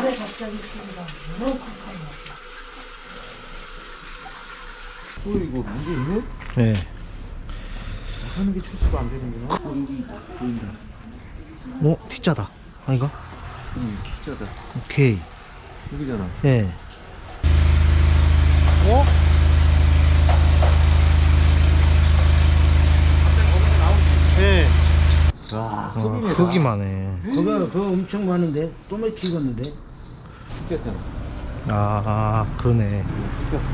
발에 갑자기 소리가 너무 나. 어 이거 문제 있네? 네. 하는 게 출시가 안 되는구나. 어 여기 보인다. 어, T자다. 아이가? 응 기자다. 오케이. 여기잖아. 네. 어? 네. 와 어, 흑이네. 흑이만 해. 그거 그거 엄청 많은데 또 맥히겠는데 흑겼잖아. 아, 그러네. 흑겼어.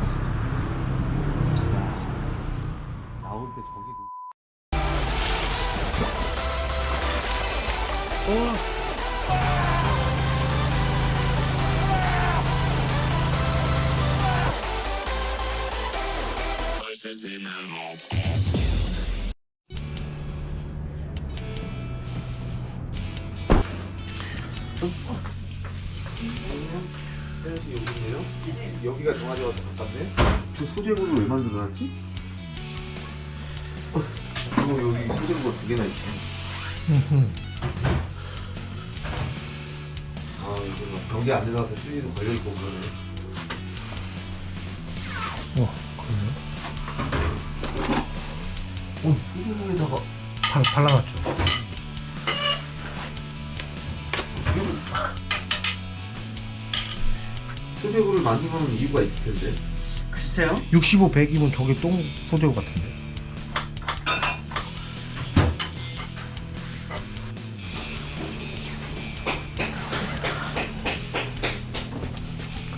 나올 때 저기. 헤어지 여기 있네요. 여기가 정화제가 더 가깝네. 저 소재구를 왜 만들어놨지? 어, 어, 여기 소재구가 두 개나 있네. 아 이거 막 경계 안 들어가서 수위도 걸려 있고 그러네. 어, 그러네. 어 소재구에다가 발, 발라놨죠. 소재구를 만들어놓은 이유가 있을 텐데. 글쎄요 65, 100이면 저게 똥 소재고 같은데.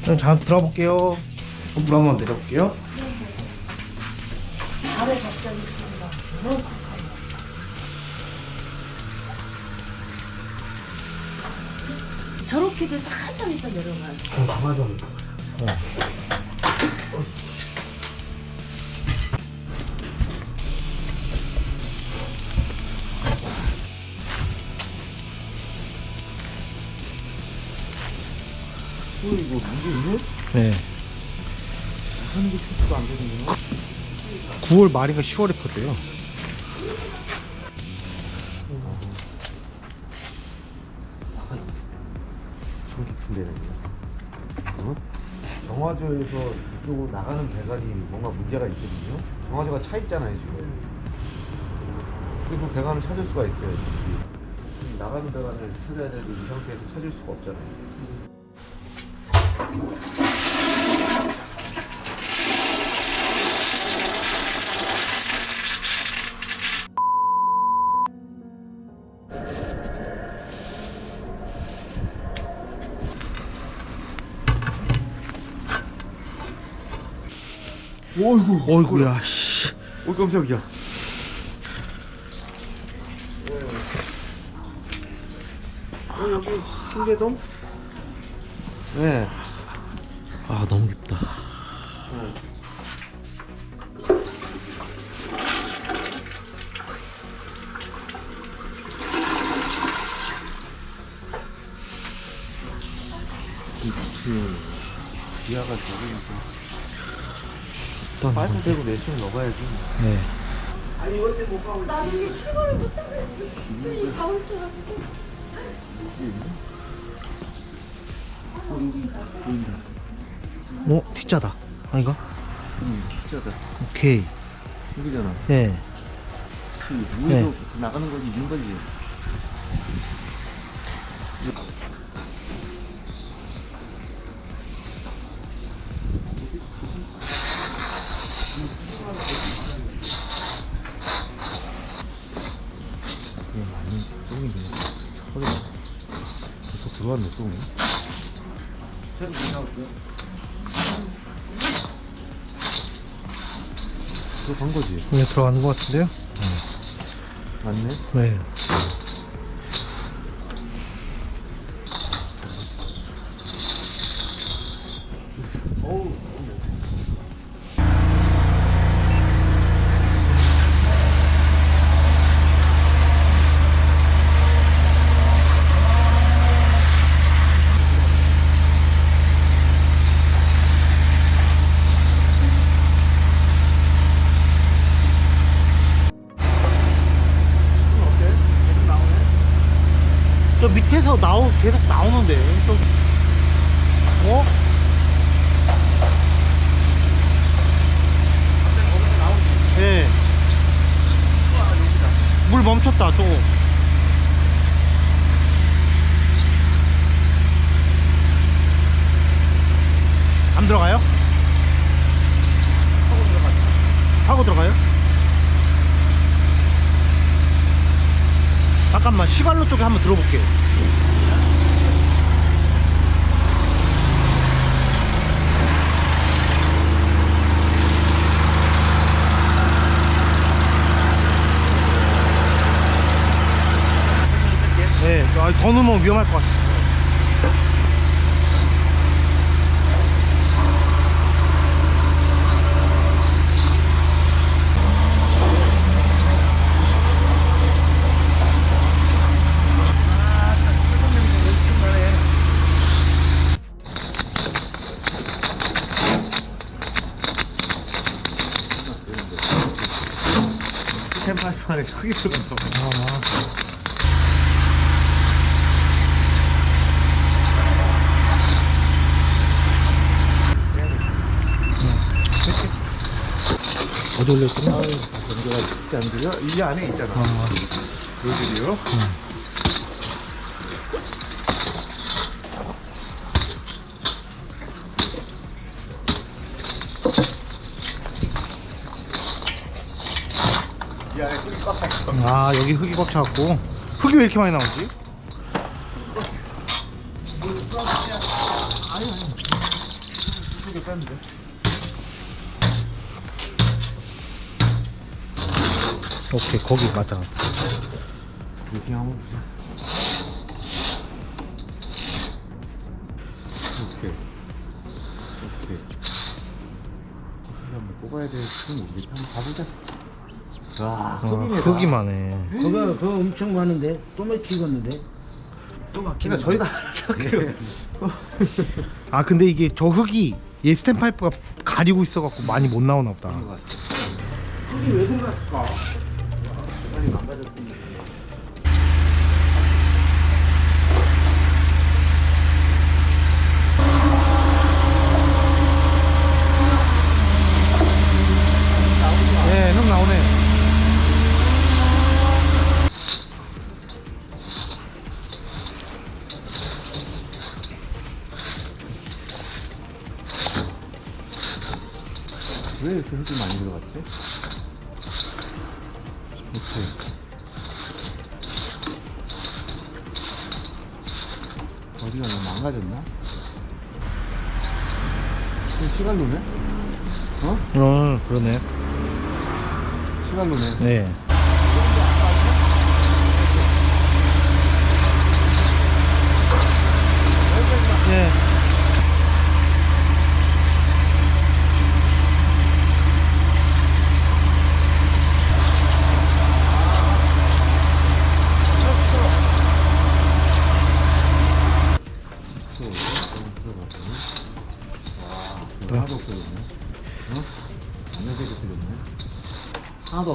그럼 잠깐 들어볼게요. 어, 물 한번 내려볼게요. 발에 갑자기 소리가 저렇게 돼서 한참 있다 내려가요. 좀 담아줘. 어. 어 이거 있네? 네. 하는 게 출시가 안 되는구나. 9월 말인가 10월에 폈대요. 좀 깊은 데네. 어? 정화조에서 이쪽으로 나가는 배관이 뭔가 문제가 있거든요. 정화조가 차 있잖아요 지금. 그리고 배관을 찾을 수가 있어요. 지금. 나가는 배관을 찾아야 되는데 이 상태에서 찾을 수가 없잖아요. 어이구, 어이구야, 씨. 어 깜짝이야. 어 여기 흰개동? 네. 아, 너무 깊다. 그치. 지하가 저기 일단 파이프 한번- 대고 내시경 넣어야지. 네. 나중에 출발을 못하겠어. 수이 잡을 줄 알았어. 어, T자다. 아이가? 응, 기자다. 오케이. 여기잖아. 네. 그 위에도 나가는 거지, 있는 거지. 벌써 들어왔네, 똥이. 들어간 거지? 그냥 들어가는 것 같은데요? 맞네? 네. 저 밑에서 나오 계속 나오는데 또 어? 갑자기 거기서 나오지 예. 우와 물 멈췄다 저거 안 들어가요? 타고 들어가요 타고 들어가요? 잠깐만 시발로 쪽에 한번 들어볼게 네, 아, 더 넣으면 위험할 것 같아. 스탠파이프 안에 크게 들어간다. 연결가 쉽지 않은데요? 이 안에 있잖아. 아, 요들이요? 이 안에 흙이 꽉 찼어. 아, 여기 흙이 꽉 차갖고. 흙이 왜 이렇게 많이 나오지? 흙을 뺐는데. 오케이, 거기 맞아. 요새 한번 보자. 오케이. 오케이. 한번 뽑아야 될 틈이 우리 한번 가보자. 와, 아, 흙이네. 흙이 많네. 그거 그거 엄청 많은데 또 막히겠는데 또 막히는 그러니까 저희가 알아서 할게요. 아, 근데 이게 저 흙이 얘 스탠 파이프가 가리고 있어갖고 많이 못 나오나 보다. 흙이 왜 들어갔을까 많이 망가졌습니다. 네, 흙 나오네. 왜 이렇게 흙이 많이 들어갔지? 오케이. 어디가 너무 망가졌나? 시갈로네? 어? 어, 그러네. 시갈로네. 네. 네.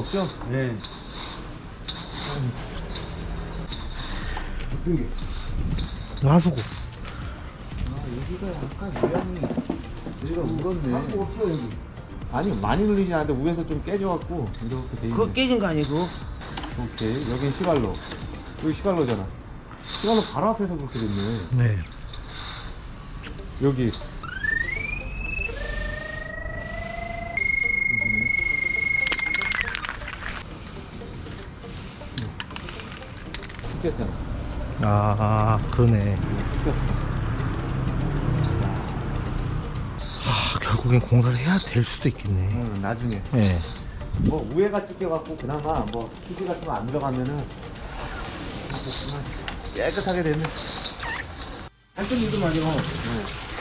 없죠? 네 어떤 게? 하수구. 아, 여기가 약간 모양이, 여기가 울었네. 없어 여기 아니, 많이 눌리진 않는데 위에서 좀 깨져갖고, 이렇게 돼 있네. 그거 깨진 거 아니고 오케이. 여긴 시갈로. 여기 시갈로잖아. 시갈로 바로 앞에서 그렇게 됐네. 네. 여기. 뜯겼잖아. 아, 그러네. 뜯겼어. 아, 결국엔 공사를 해야 될 수도 있겠네. 응, 나중에. 네. 뭐 우회가 찢겨갖고 그나마 뭐 휴지 같은 거 안 들어가면은 아, 좋구만. 깨끗하게 됐네. 한쪽 이도 말이요 네.